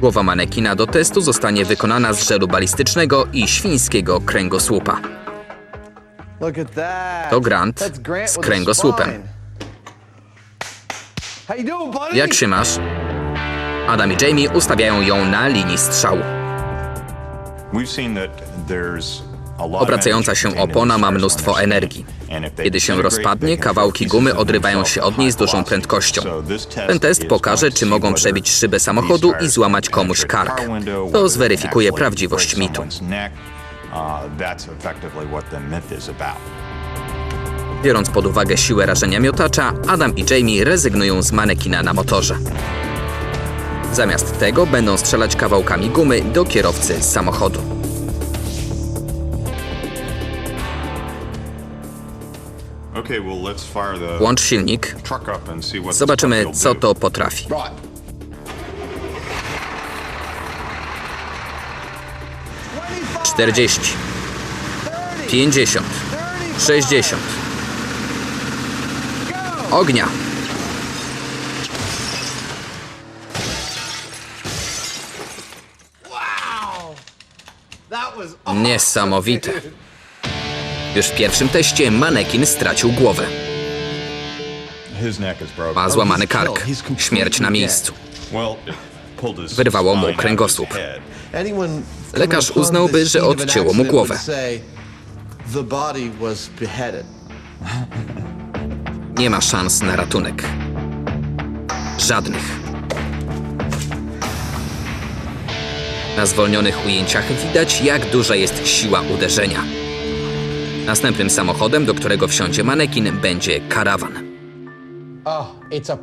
Głowa manekina do testu zostanie wykonana z żelu balistycznego i świńskiego kręgosłupa. To Grant z kręgosłupem. Jak się masz? Adam i Jamie ustawiają ją na linii strzału. We've seen that there's a lot of Obracająca się opona ma mnóstwo energii. Kiedy się rozpadnie, kawałki gumy odrywają się od niej z dużą prędkością. Ten test pokaże, czy mogą przebić szybę samochodu i złamać komuś kark. To zweryfikuje prawdziwość mitu. Biorąc pod uwagę siłę rażenia miotacza, Adam i Jamie rezygnują z manekina na motorze. Zamiast tego będą strzelać kawałkami gumy do kierowcy samochodu. Okay, well, let's fire the Włącz silnik. truck up and see what this Zobaczymy, co to potrafi. 40, 50, 60. Ognia! That was Niesamowite. Już w pierwszym teście manekin stracił głowę. Ma złamany kark. Śmierć na miejscu. Wyrwało mu kręgosłup. Lekarz uznałby, że odcięło mu głowę. Nie ma szans na ratunek. Żadnych. Na zwolnionych ujęciach widać, jak duża jest siła uderzenia. Następnym samochodem, do którego wsiądzie manekin, będzie karawan. Oh, it's a,